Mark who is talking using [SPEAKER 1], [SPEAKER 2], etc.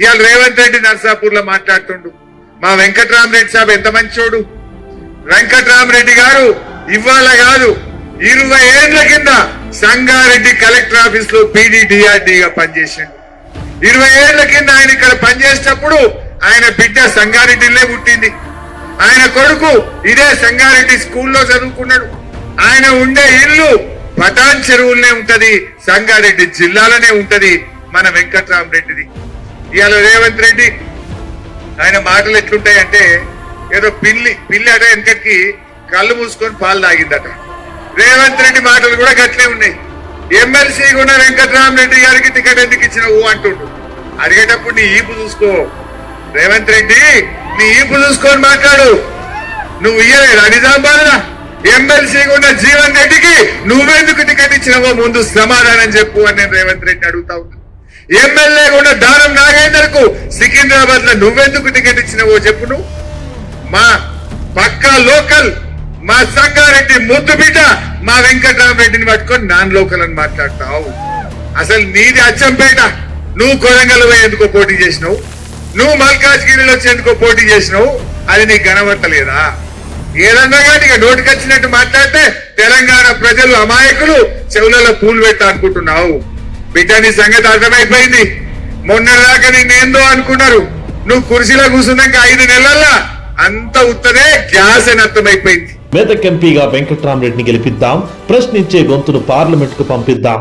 [SPEAKER 1] ఇవాళ రేవంత్ రెడ్డి నర్సాపూర్లో మాట్లాడుతుండు. మా వెంకట్రామరెడ్డి సాబ్ ఎంత మంచోడు? వెంకట్రామరెడ్డి గారు ఇవాళ కాదు ఇరవై ఏళ్ళ కింద సంగారెడ్డి కలెక్టర్ ఆఫీస్లో పీడీడీఆర్డీగా పనిచేసిండు. ఇరవై ఏళ్ళ కింద ఆయన ఇక్కడ పనిచేసేటప్పుడు ఆయన బిడ్డ సంగారెడ్డిలే పుట్టింది. ఆయన కొడుకు ఇదే సంగారెడ్డి స్కూల్లో చదువుకున్నాడు. ఆయన ఉండే ఇల్లు పటాన్ చెరువులనే ఉంటది సంగారెడ్డి జిల్లాలోనే ఉంటది మన వెంకట్రామరెడ్డిది. ఇవాళ రేవంత్ రెడ్డి ఆయన మాటలు ఎట్లుంటాయంటే ఏదో పిల్లి పిల్లి అట వెనకకి కళ్ళు మూసుకొని పాలు తాగిందట. రేవంత్ రెడ్డి మాటలు కూడా గట్లే ఉన్నాయి. ఎమ్మెల్సీ ఉన్న వెంకట్రామరెడ్డి గారికి టికెట్ ఎందుకు ఇచ్చినావు అంటుండు. అడిగేటప్పుడు నీ ఈపు చూసుకో. రేవంత్ రెడ్డి నీ ఈపు చూసుకొని మాట్లాడు. నువ్వు ఇయ్యలేదా నిజామాబాద్లా ఎమ్మెల్సీ ఉన్న జీవన్ రెడ్డికి నువ్వెందుకు టికెట్ ఇచ్చినావో ముందు సమాధానం చెప్పు అని నేను రేవంత్ రెడ్డి అడుగుతా ఉన్నా. ఎమ్మెల్యే కూడా దానం నాగేందర్కు సికింద్రాబాద్లో నువ్వెందుకు టికెట్ ఇచ్చినావో చెప్పు నువ్వు. మా పక్కా లోకల్ మా సంగారెడ్డి ముద్దు బిడ్డ మా వెంకటరామరెడ్డిని పట్టుకొని నాన్ లోకల్ అని మాట్లాడతావు. అసలు నీది అచ్చంపేట నువ్వు కొరంగల్ ఎందుకో పోటీ చేసినావు? నువ్వు మల్కాజ్గిరిలో వచ్చేందుకో పోటీ చేసినావు? అది నీకు కనబట్టలేదా? ఏదన్నా కానీ ఇక నోటికొచ్చినట్టు మాట్లాడితే తెలంగాణ ప్రజలు అమాయకులు చెవులలో పూలు పెట్టా అనుకుంటున్నావు. బిడ్డ నీ సంగతి అర్థమైపోయింది. మొన్నటిదాకా నిన్నేందో అనుకున్నారు. నువ్వు కుర్చీలో కూర్చున్నాక ఐదు నెలల్లో అంత ఉత్తరే గ్యాస్ అని అర్థమైపోయింది
[SPEAKER 2] మెదక్ ఎంపీగా వెంకట్రామరెడ్డిని గెలిపిద్దాం. ప్రశ్నించే గొంతును పార్లమెంట్కు పంపిద్దాం.